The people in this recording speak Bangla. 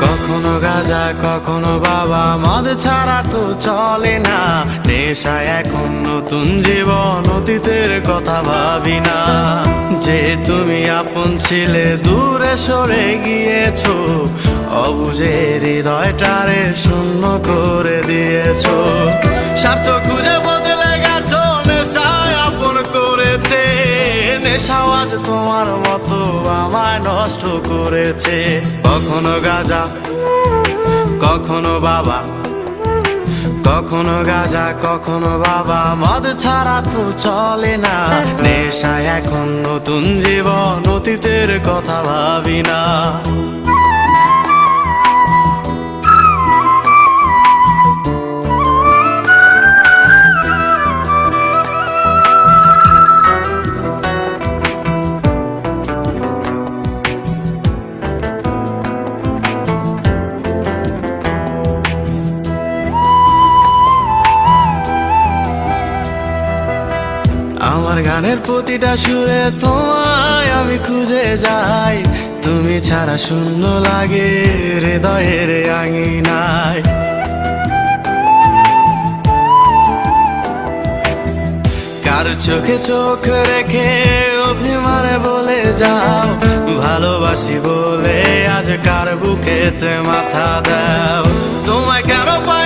কখনো গাজা, কখনো বাবা, মদ ছাড়া তো চলে না। নেশা এখন নতুন জীবন, অতীতের কথা ভাবি না। যে তুমি আপন ছিলে, দূরে সরে গিয়েছো। অবুঝে হৃদয়টারে শূন্য করে দিয়েছ। স্বার্থ নেশাও আজ তোমার মতো আমায় নষ্ট করেছে। কখনো গাজা, কখনো বাবা, কখনো গাজা, কখনো বাবা, মদ ছাড়া তো চলে না। নেশা এখন নতুন জীবন, অতীতের কথা ভাবি না। আমার গানের প্রতিটা সুরে তোমায় আমি খুঁজে যাই। তুমি ছাড়া শূন্য লাগে, হৃদয়ের আঙিনায়। কার চোখে চোখ রেখে অভিমানে বলে যাও, ভালোবাসি বলে আজ কার বুকেতে মাথা দাও। তোমায় কেন পাই